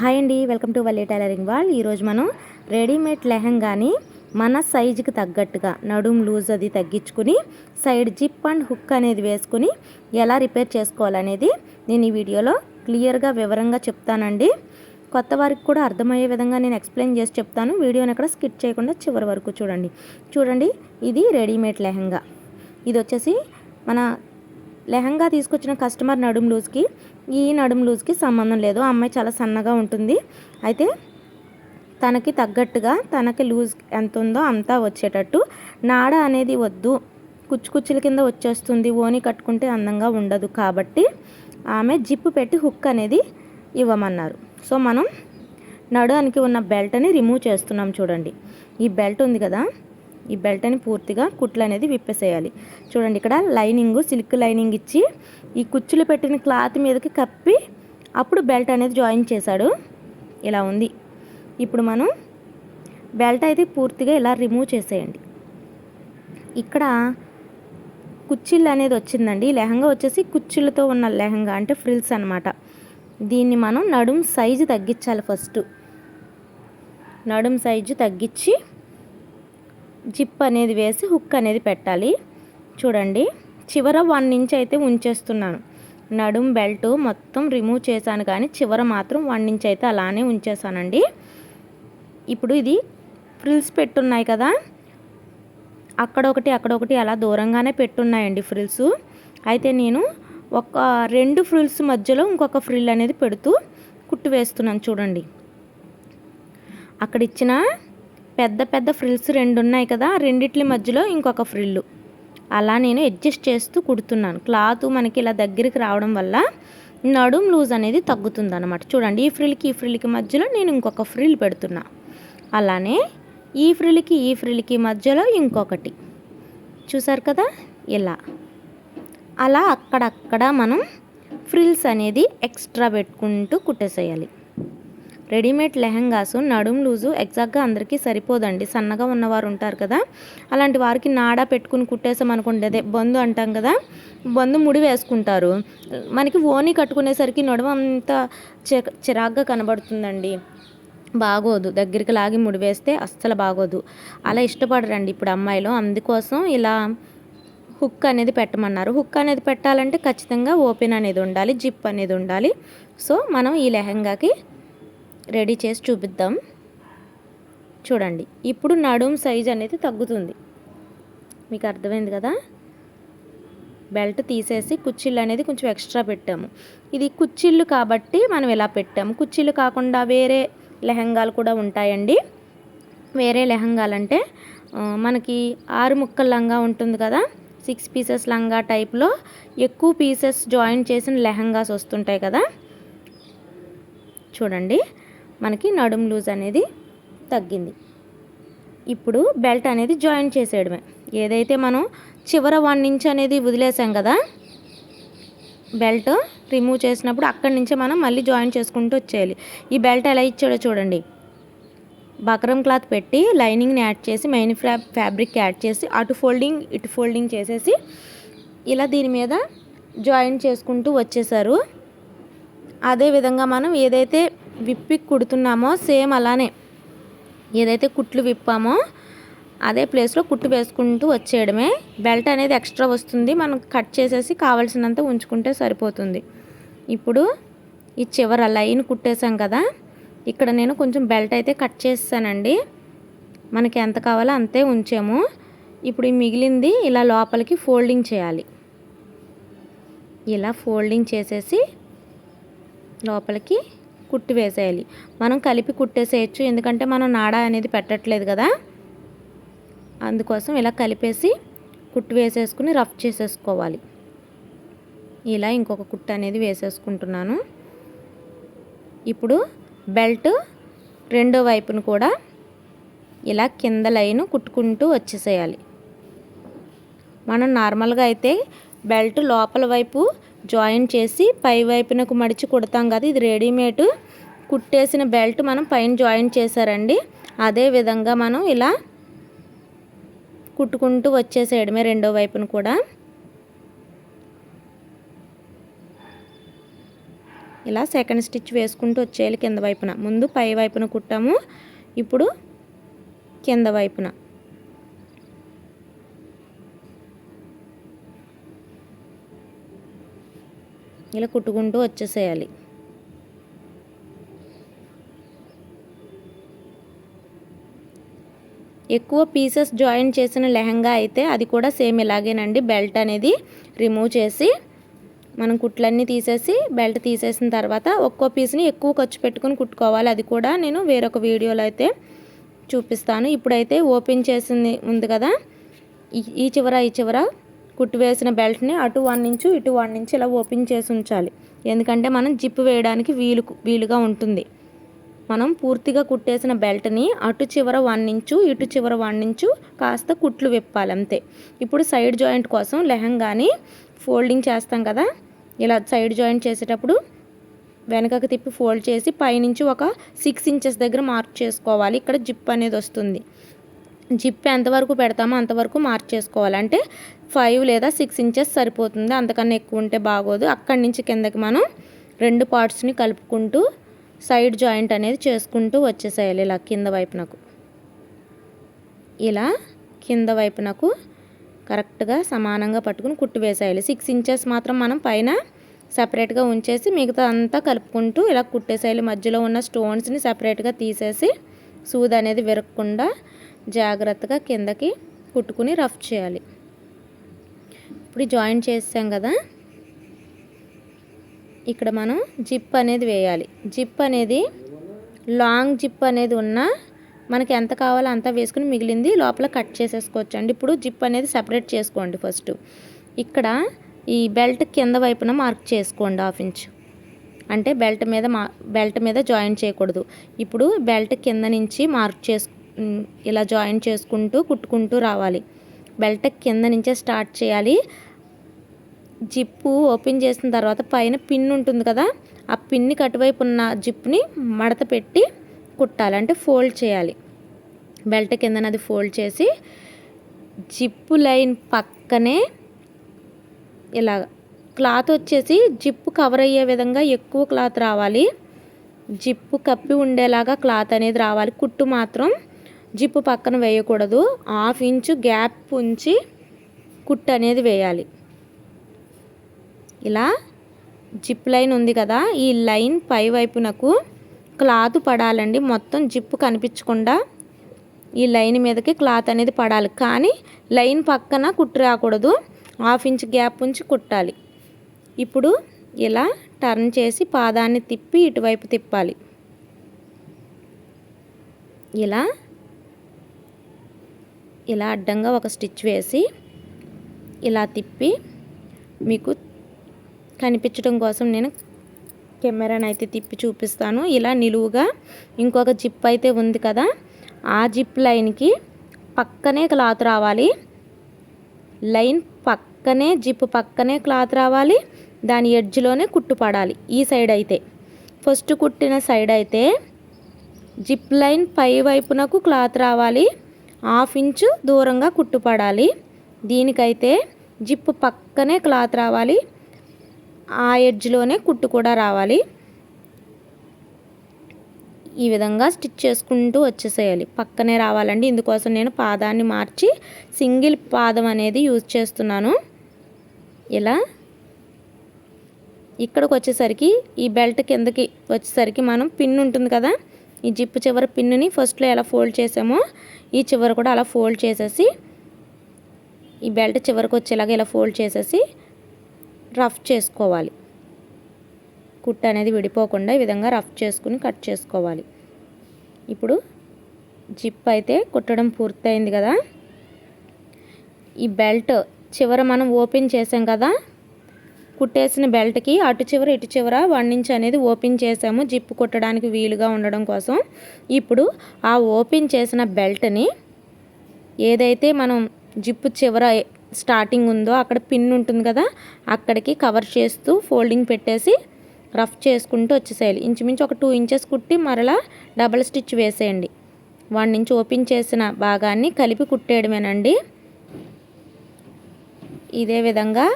Hi అండి welcome to Valli tailoring world ఈరోజు మనం రెడీమేడ్ లెహంగాని మన సైజుకి తగ్గట్టుగా నడుం లూజ్ అది తగ్గించుకుని సైడ్ జిప్ అండ్ హుక్ అనేది వేసుకుని ఎలా రిపేర్ చేసుకోవాలనేది నేను ఈ వీడియోలో క్లియర్గా వివరంగా చెప్తానండి. కొత్త వారికి కూడా అర్థమయ్యే విధంగా నేను ఎక్స్ప్లెయిన్ చేసి చెప్తాను. వీడియోని అక్కడ స్కిప్ చేయకుండా చివరి వరకు చూడండి. చూడండి ఇది రెడీమేడ్ లెహంగా. ఇది వచ్చేసి మన లెహంగా తీసుకొచ్చిన కస్టమర్ నడుం లూజ్కి ఈ నడుం లూజ్కి సంబంధం లేదు. ఆ అమ్మాయి చాలా సన్నగా ఉంటుంది. అయితే తనకి తగ్గట్టుగా తనకి లూజ్ ఎంత ఉందో అంతా వచ్చేటట్టు. నాడ అనేది వద్దు. కుచ్చు కుచ్చుల కింద వచ్చేస్తుంది. ఓని కట్టుకుంటే అందంగా ఉండదు కాబట్టి ఆమె జిప్పు పెట్టి హుక్ అనేది ఇవ్వమన్నారు. సో మనం నడునికి ఉన్న బెల్ట్ని రిమూవ్ చేస్తున్నాం చూడండి. ఈ బెల్ట్ ఉంది కదా? ఈ బెల్ట్ని పూర్తిగా కుట్లు అనేది విప్పేసేయాలి. చూడండి ఇక్కడ లైనింగ్ సిల్క్ లైనింగ్ ఇచ్చి ఈ కుచ్చులు పెట్టిన క్లాత్ మీదకి కప్పి అప్పుడు బెల్ట్ అనేది జాయిన్ చేశాడు. ఇలా ఉంది. ఇప్పుడు మనం బెల్ట్ అయితే పూర్తిగా ఇలా రిమూవ్ చేసేయండి. ఇక్కడ కుచ్చిళ్ళు అనేది వచ్చిందండి. లెహంగా వచ్చేసి కుచ్చిళ్ళతో ఉన్న లెహంగా అంటే ఫ్రిల్స్ అనమాట దీన్ని మనం నడుం సైజు తగ్గించాలి ఫస్ట్ నడుం సైజు తగ్గించి జిప్ అనేది వేసి హుక్ అనేది పెట్టాలి. చూడండి. చివర వన్ ఇంచ్ అయితే ఉంచేస్తున్నాను. నడుం బెల్ట్ మొత్తం రిమూవ్ చేశాను కానీ చివర మాత్రం వన్ ఇంచ్ అయితే అలానే ఉంచేసానండి ఇప్పుడు ఇది ఫ్రిల్స్ పెట్టున్నాయి కదా. అక్కడొకటి అక్కడొకటి అలా దూరంగానే పెట్టున్నాయండి ఫ్రిల్స్. అయితే నేను ఒక రెండు ఫ్రిల్స్ మధ్యలో ఇంకొక ఫ్రిల్ అనేది పెడుతూ కుట్టు వేస్తున్నాను చూడండి. అక్కడ ఇచ్చిన పెద్ద పెద్ద ఫ్రిల్స్ రెండు ఉన్నాయి కదా రెండిట్ల మధ్యలో ఇంకొక ఫ్రిల్లు. అలా నేను అడ్జస్ట్ చేస్తూ కుడుతున్నాను. క్లాత్ మనకి ఇలా దగ్గరికి రావడం వల్ల నడుం లూజ్ అనేది తగ్గుతుంది అనమాట చూడండి ఈ ఫ్రిల్కి ఈ ఫ్రిల్కి మధ్యలో నేను ఇంకొక ఫ్రిల్ పెడుతున్నా. అలానే ఈ ఫ్రిల్కి ఈ ఫ్రిల్కి మధ్యలో ఇంకొకటి. చూసారు కదా? ఇలా. అలా అక్కడక్కడ మనం ఫ్రిల్స్ అనేది ఎక్స్ట్రా పెట్టుకుంటూ కుట్టేసేయాలి. రెడీమేడ్ లెహంగాస్ నడుం లూజు ఎగ్జాక్ట్గా అందరికీ సరిపోదండి. సన్నగా ఉన్నవారు ఉంటారు కదా. అలాంటి వారికి నాడా పెట్టుకుని కుట్టేసామనుకోండి అదే బంధు అంటాం కదా బంధు ముడి వేసుకుంటారు. మనకి ఓని కట్టుకునేసరికి నడుము అంత చిరాగ్గా కనబడుతుందండి. బాగోదు. దగ్గరికి లాగి ముడి వేస్తే అస్సలు బాగోదు. అలా ఇష్టపడరండి ఇప్పుడు అమ్మాయిలు. అందుకోసం ఇలా హుక్ అనేది పెట్టమన్నారు. హుక్ అనేది పెట్టాలంటే ఖచ్చితంగా ఓపెన్ అనేది ఉండాలి జిప్ అనేది ఉండాలి. సో మనం ఈ లెహంగాకి రెడీ చేసి చూపిద్దాం. చూడండి. ఇప్పుడు నడుం సైజ్ అనేది తగ్గుతుంది. మీకు అర్థమైంది కదా? బెల్ట్ తీసేసి కుచ్చిళ్ళు అనేది కొంచెం ఎక్స్ట్రా పెట్టాము. ఇది కుచ్చిళ్ళు కాబట్టి మనం ఇలా పెట్టాము కుచ్చిళ్ళు కాకుండా వేరే లెహంగాలు కూడా ఉంటాయండి. వేరే లెహంగాలంటే మనకి ఆరు ముక్కల లంగా ఉంటుంది కదా? సిక్స్ పీసెస్ లంగా టైప్లో ఎక్కువ పీసెస్ జాయిన్ చేసిన లెహంగాస్ వస్తుంటాయి కదా? చూడండి. మనకి నడుం లూజ్ అనేది తగ్గింది. ఇప్పుడు బెల్ట్ అనేది జాయిన్ చేసేయడమే. ఏదైతే మనం చివర వన్ ఇంచ్ అనేది వదిలేసాం కదా బెల్ట్ రిమూవ్ చేసినప్పుడు అక్కడి నుంచే మనం మళ్ళీ జాయిన్ చేసుకుంటూ వచ్చేయాలి. ఈ బెల్ట్ ఎలా ఇచ్చాడో చూడండి. బకరం క్లాత్ పెట్టి లైనింగ్ని యాడ్ చేసి మెయిన్ ఫ్యా ఫ్యాబ్రిక్ యాడ్ చేసి అటు ఫోల్డింగ్ ఇటు ఫోల్డింగ్ చేసేసి ఇలా దీని మీద జాయిన్ చేసుకుంటూ వచ్చేసారు. అదేవిధంగా మనం ఏదైతే విప్పి కుడుతున్నామో సేమ్ అలానే. ఏదైతే కుట్లు విప్పామో అదే ప్లేస్లో కుట్టు వేసుకుంటూ వచ్చేయడమే. బెల్ట్ అనేది ఎక్స్ట్రా వస్తుంది. మనం కట్ చేసేసి కావాల్సినంత ఉంచుకుంటే సరిపోతుంది. ఇప్పుడు ఈ చివర లైన్ కుట్టేసాం కదా. ఇక్కడ నేను కొంచెం బెల్ట్ అయితే కట్ చేస్తానండి. మనకి ఎంత కావాలో అంతే ఉంచాము. ఇప్పుడు ఈ మిగిలింది ఇలా లోపలికి ఫోల్డింగ్ చేయాలి. ఇలా ఫోల్డింగ్ చేసేసి లోపలికి కుట్టి వేసేయాలి. మనం కలిపి కుట్టేసేయచ్చు. ఎందుకంటే మనం నాడా అనేది పెట్టట్లేదు కదా. అందుకోసం ఇలా కలిపేసి కుట్టు వేసేసుకుని రఫ్ చేసేసుకోవాలి. ఇలా ఇంకొక కుట్టు అనేది వేసేసుకుంటున్నాను. ఇప్పుడు బెల్ట్ రెండో వైపును కూడా ఇలా కింద లైన్ కుట్టుకుంటూ వచ్చేసేయాలి. మనం నార్మల్గా అయితే బెల్ట్ లోపల వైపు జాయిన్ చేసి పై వైపునకు మడిచి కుడతాం కదా. ఇది రెడీమేడ్ కుట్టేసిన బెల్ట్ మనం పైన జాయిన్ చేశారండి. అదే విధంగా మనం ఇలా కుట్టుకుంటూ వచ్చేసేయడమే రెండో వైపును కూడా ఇలా సెకండ్ స్టిచ్ వేసుకుంటూ వచ్చేయాలి కింద వైపున. ముందు పై వైపున కుట్టాము. ఇప్పుడు కింద వైపున. ఇలా కుట్టుకుంటూ వచ్చేసేయాలి. ఎక్కువ పీసెస్ జాయిన్ చేసిన లెహంగా అయితే అది కూడా సేమ్ ఇలాగేనండి. బెల్ట్ అనేది రిమూవ్ చేసి మనం కుట్లన్నీ తీసేసి బెల్ట్ తీసేసిన తర్వాత ఒక్కో పీస్ని ఎక్కువ ఖర్చు పెట్టుకుని కుట్టుకోవాలి. అది కూడా నేను వేరొక వీడియోలో అయితే చూపిస్తాను. ఇప్పుడైతే ఓపెన్ చేసింది ఉంది కదా ఈ- చివర ఈ చివర కుట్టు వేసిన బెల్ట్ని అటు వన్ ఇంచు ఇటు వన్ ఇంచు ఇలా ఓపెన్ చేసి ఉంచాలి. ఎందుకంటే మనం జిప్ వేయడానికి వీలు వీలుగా ఉంటుంది. మనం పూర్తిగా కుట్టేసిన బెల్ట్ని అటు చివర వన్ ఇంచు ఇటు చివర వన్ ఇంచు కాస్త కుట్లు విప్పాలి అంతే. ఇప్పుడు సైడ్ జాయింట్ కోసం లెహంగాని ఫోల్డింగ్ చేస్తాం కదా. ఇలా సైడ్ జాయింట్ చేసేటప్పుడు వెనకకి తిప్పి ఫోల్డ్ చేసి పైనుంచి ఒక సిక్స్ ఇంచెస్ దగ్గర మార్క్ చేసుకోవాలి. ఇక్కడ జిప్ అనేది వస్తుంది. జిప్ ఎంతవరకు పెడతామో అంతవరకు మార్క్ చేసుకోవాలి. అంటే ఫైవ్ లేదా సిక్స్ ఇంచెస్ సరిపోతుంది. అంతకన్నా ఎక్కువ ఉంటే బాగోదు. అక్కడి నుంచి కిందకి మనం రెండు పార్ట్స్ని కలుపుకుంటూ సైడ్ జాయింట్ అనేది చేసుకుంటూ వచ్చేసేయాలి ఇలా కింద వైపునకు. ఇలా కింద వైపునకు కరెక్ట్గా సమానంగా పట్టుకుని కుట్టు వేసేయాలి. సిక్స్ ఇంచెస్ మాత్రం మనం పైన సపరేట్గా ఉంచేసి మిగతా అంతా కలుపుకుంటూ ఇలా కుట్టేసేయాలి. మధ్యలో ఉన్న స్టోన్స్ని సపరేట్గా తీసేసి సూది అనేది విరగకుండా జాగ్రత్తగా కిందకి కుట్టుకుని రఫ్ చేయాలి. ఇప్పుడు జాయిన్ చేసాం కదా ఇక్కడ మనం జిప్ అనేది వేయాలి. జిప్ అనేది లాంగ్ జిప్ అనేది ఉన్న మనకి ఎంత కావాలో అంత వేసుకుని మిగిలింది లోపల కట్ చేసేసుకోవచ్చు అండి. ఇప్పుడు జిప్ అనేది సపరేట్ చేసుకోండి ఫస్ట్. ఇక్కడ ఈ బెల్ట్ కింద వైపున మార్క్ చేసుకోండి హాఫ్ ఇంచ్. అంటే బెల్ట్ మీద మా బెల్ట్ మీద జాయిన్ చేయకూడదు. ఇప్పుడు బెల్ట్ కింద నుంచి మార్క్ చేసు ఇలా జాయిన్ చేసుకుంటూ కుట్టుకుంటూ రావాలి. బెల్ట్ కింద నుంచే స్టార్ట్ చేయాలి. జిప్పు ఓపెన్ చేసిన తర్వాత పైన పిన్ ఉంటుంది కదా ఆ పిన్ని కటువైపు ఉన్న జిప్ని మడత పెట్టి కుట్టాలి అంటే ఫోల్డ్ చేయాలి. బెల్ట్ కిందన అది ఫోల్డ్ చేసి జిప్పు లైన్ పక్కనే ఇలా క్లాత్ వచ్చేసి జిప్పు కవర్ అయ్యే విధంగా ఎక్కువ క్లాత్ రావాలి. జిప్పు కప్పి ఉండేలాగా క్లాత్ అనేది రావాలి. కుట్టు మాత్రం జిప్పు పక్కన వేయకూడదు. హాఫ్ ఇంచు గ్యాప్ ఉంచి కుట్టు అనేది వేయాలి. ఇలా జిప్ లైన్ ఉంది కదా ఈ లైన్ పై వైపునకు క్లాత్ పడాలండి. మొత్తం జిప్పు కనిపించకుండా ఈ లైన్ మీదకి క్లాత్ అనేది పడాలి. కానీ లైన్ పక్కన కుట్టు రాకూడదు. హాఫ్ ఇంచ్ గ్యాప్ ఉంచి కుట్టాలి. ఇప్పుడు ఇలా టర్న్ చేసి పాదాన్ని తిప్పి ఇటువైపు తిప్పాలి. ఇలా ఇలా అడ్డంగా ఒక స్టిచ్ వేసి ఇలా తిప్పి మీకు కనిపించడం కోసం నేను కెమెరాని అయితే తిప్పి చూపిస్తాను. ఇలా నిలువుగా ఇంకొక జిప్ అయితే ఉంది కదా ఆ జిప్ లైన్కి పక్కనే క్లాత్ రావాలి. లైన్ పక్కనే జిప్ పక్కనే క్లాత్ రావాలి. దాని ఎడ్జ్లోనే కుట్టు పడాలి ఈ సైడ్ అయితే. ఫస్ట్ కుట్టిన సైడ్ అయితే జిప్ లైన్ పై వైపునకు క్లాత్ రావాలి. హాఫ్ ఇంచు దూరంగా కుట్టుపడాలి దీనికైతే జిప్ పక్కనే క్లాత్ రావాలి. ఆ ఎడ్జ్లోనే కుట్టు కూడా రావాలి. ఈ విధంగా స్టిచ్ చేసుకుంటూ వచ్చేసేయాలి. పక్కనే రావాలండి. ఇందుకోసం నేను పాదాన్ని మార్చి సింగిల్ పాదం అనేది యూజ్ చేస్తున్నాను. ఇలా ఇక్కడికి వచ్చేసరికి ఈ బెల్ట్ కిందకి వచ్చేసరికి మనం పిన్ ఉంటుంది కదా ఈ జిప్ చివరి పిన్నుని ఫస్ట్లో ఎలా ఫోల్డ్ చేసామో ఈ చివర కూడా అలా ఫోల్డ్ చేసేసి ఈ బెల్ట్ చివరికి వచ్చేలాగా ఇలా ఫోల్డ్ చేసేసి రఫ్ చేసుకోవాలి. కుట్టు అనేది విడిపోకుండా ఈ విధంగా రఫ్ చేసుకుని కట్ చేసుకోవాలి. ఇప్పుడు జిప్ అయితే కుట్టడం పూర్తయింది కదా. ఈ బెల్ట్ చివర మనం ఓపెన్ చేసాం కదా. కుట్టేసిన బెల్ట్కి అటు చివర ఇటు చివర వన్ ఇంచ్ అనేది ఓపెన్ చేసాము జిప్ కుట్టడానికి వీలుగా ఉండడం కోసం. ఇప్పుడు ఆ ఓపెన్ చేసిన బెల్ట్ని ఏదైతే మనం జిప్పు చివర స్టార్టింగ్ ఉందో అక్కడ పిన్ ఉంటుంది కదా అక్కడికి కవర్ చేస్తూ ఫోల్డింగ్ పెట్టేసి రఫ్ చేసుకుంటూ వచ్చేసేయాలి. ఇంచుమించు ఒక టూ ఇంచెస్ కుట్టి మరలా డబల్ స్టిచ్ వేసేయండి. వన్ ఇంచ్ ఓపెన్ చేసిన భాగాన్ని కలిపి కుట్టేయడమేనండి. ఇదే విధంగా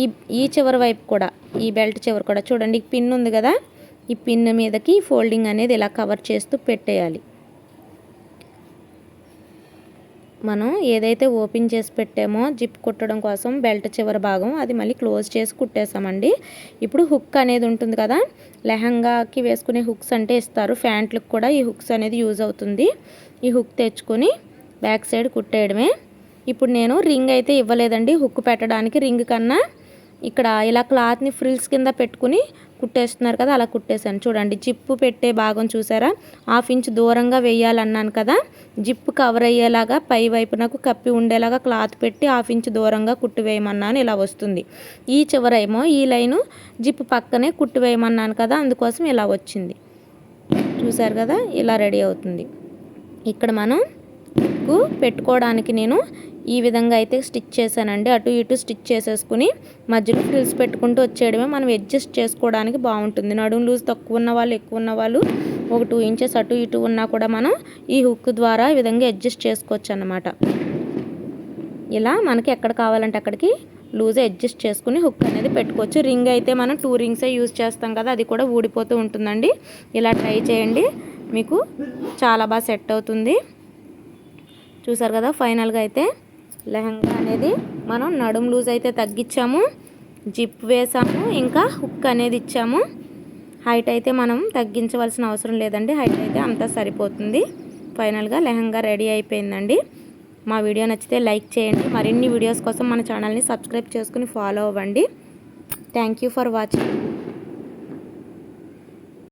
ఈ ఈ చివరి వైపు కూడా ఈ బెల్ట్ చివరి కూడా చూడండి పిన్ ఉంది కదా ఈ పిన్ మీదకి ఫోల్డింగ్ అనేది ఇలా కవర్ చేస్తూ పెట్టేయాలి. మనం ఏదైతే ఓపెన్ చేసి పెట్టామో జిప్ కుట్టడం కోసం బెల్ట్ చివరి భాగం అది మళ్ళీ క్లోజ్ చేసి కుట్టేసామండి. ఇప్పుడు హుక్ అనేది ఉంటుంది కదా లెహంగాకి వేసుకునే హుక్స్ అంటే ఇస్తారు. ఫ్యాంట్లకు కూడా ఈ హుక్స్ అనేది యూజ్ అవుతుంది. ఈ హుక్ తెచ్చుకొని బ్యాక్ సైడ్ కుట్టేయడమే. ఇప్పుడు నేను రింగ్ అయితే ఇవ్వలేదండి. హుక్ పెట్టడానికి రింగ్ కన్నా ఇక్కడ ఇలా క్లాత్ని ఫ్రిల్స్ కింద పెట్టుకుని కుట్టేస్తున్నారు కదా అలా కుట్టేశాను. చూడండి జిప్పు పెట్టే భాగం చూసారా? హాఫ్ ఇంచ్ దూరంగా వేయాలన్నాను కదా జిప్పు కవర్ అయ్యేలాగా పై వైపునకు కప్పి ఉండేలాగా క్లాత్ పెట్టి హాఫ్ ఇంచ్ దూరంగా కుట్టివేయమన్నాను ఇలా వస్తుంది. ఈ చివరేమో ఈ లైను జిప్పు పక్కనే కుట్టివేయమన్నాను కదా అందుకోసం ఇలా వచ్చింది. చూసారు కదా ఇలా రెడీ అవుతుంది. ఇక్కడ మనం పెట్టుకోవడానికి నేను ఈ విధంగా అయితే స్టిచ్ చేశానండి. అటు ఇటు స్టిచ్ చేసేసుకుని మధ్యలో ఫ్రిల్స్ పెట్టుకుంటూ వచ్చేయడమే. మనం అడ్జస్ట్ చేసుకోవడానికి బాగుంటుంది. నడుం లూజ్ తక్కువ ఉన్న వాళ్ళు ఎక్కువ ఉన్న వాళ్ళు ఒక టూ ఇంచెస్ అటు ఇటు ఉన్నా కూడా మనం ఈ హుక్ ద్వారా ఈ విధంగా అడ్జస్ట్ చేసుకోవచ్చు అన్నమాట ఇలా మనకి ఎక్కడ కావాలంటే అక్కడికి లూజ్ అడ్జస్ట్ చేసుకుని హుక్ అనేది పెట్టుకోవచ్చు. రింగ్ అయితే మనం టూ రింగ్సే యూజ్ చేస్తాం కదా అది కూడా ఊడిపోతూ ఉంటుందండి. ఇలా ట్రై చేయండి. మీకు చాలా బాగా సెట్ అవుతుంది. చూసారు కదా ఫైనల్గా అయితే లెహంగా అనేది మనం నడుం లూజ్ అయితే తగ్గించాము. జిప్ వేసాము. ఇంకా హుక్ అనేది ఇచ్చాము. హైట్ అయితే మనం తగ్గించవలసిన అవసరం లేదండి. హైట్ అయితే అంతా సరిపోతుంది. ఫైనల్గా లెహంగా రెడీ అయిపోయిందండి. మా వీడియో నచ్చితే లైక్ చేయండి. మరిన్ని వీడియోస్ కోసం మన ఛానల్ని సబ్స్క్రైబ్ చేసుకుని ఫాలో అవ్వండి. Thank you for watching.